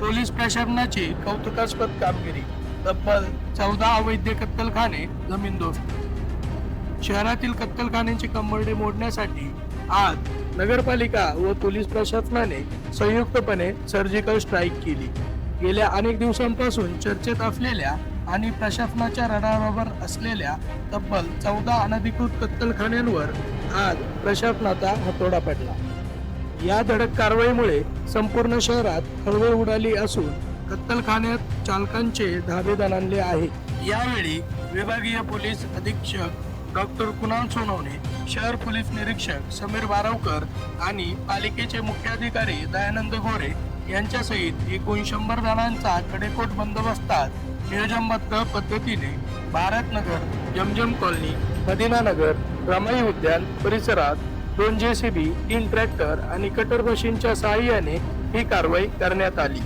Police प्रशासनाची कौतुकास्पद कामगिरी. तब्बल चौदा अवैध कत्तलखाने जमीनदोस्त शहरातील कत्तलखान्यांची कंबरडे मोडण्यासाठी आज नगरपालिका व पोलीस प्रशासनाने संयुक्तपणे सर्जिकल स्ट्राईक केली. गेल्या अनेक दिवसांपासून चर्चेत असलेल्या आणि प्रशासनाच्या रडारावर असलेल्या तब्बल चौदा अनधिकृत कत्तलखान्यांवर आज प्रशासनाचा हातोडा पडला. या धडक कारवाईमुळे संपूर्ण शहरात हळवळ उडाली असून कत्तलखान्यात चालकांचे धाबे दणाणले आहे. यावेळी विभागीय पोलीस अधीक्षक डॉक्टर कुणाल सोनवणे शहर पोलीस निरीक्षक समीर बारावकर आणि पालिकेचे मुख्याधिकारी दयानंद गोरे यांच्यासहित एकूण शंभर जणांचा कडेकोट बंदोबस्तात नियोजनबद्ध पद्धतीने भारतनगर जमजम कॉलनी मदिनानगर रमाई उद्यान परिसरात दोन जे सी बी तीन ट्रॅक्टर आणि कटर मशीनच्या सहाय्याने ही कारवाई करण्यात आली.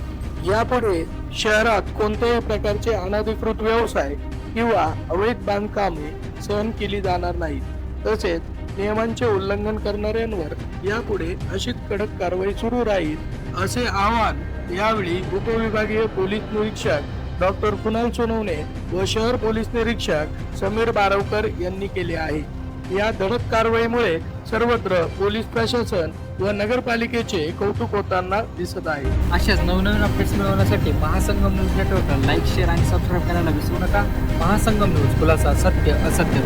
यापुढे शहरात कोणत्याही प्रकारचे अनधिकृत व्यवसाय किंवा अवैध बांधकामे सहन केली जाणार नाहीत. तसेच नियमांचे उल्लंघन करणाऱ्यांवर यापुढे अशीच कडक कारवाई सुरू राहील असे आवाहन यावेळी उपविभागीय पोलीस निरीक्षक डॉक्टर कुणाल सोनवणे व शहर पोलीस निरीक्षक समीर बारवकर यांनी केले आहे. या धडक कारवाईमुळे सर्वत्र पोलीस प्रशासन व नगरपालिकेचे कौतुक होताना दिसत आहे. अशाच नवनवीन अपडेट्स मिळवण्यासाठी महासंगम न्यूज नेटवर्कला लाईक शेअर आणि सबस्क्राईब करायला विसरू नका. महासंगम न्यूज खुलासा सत्य असत्य.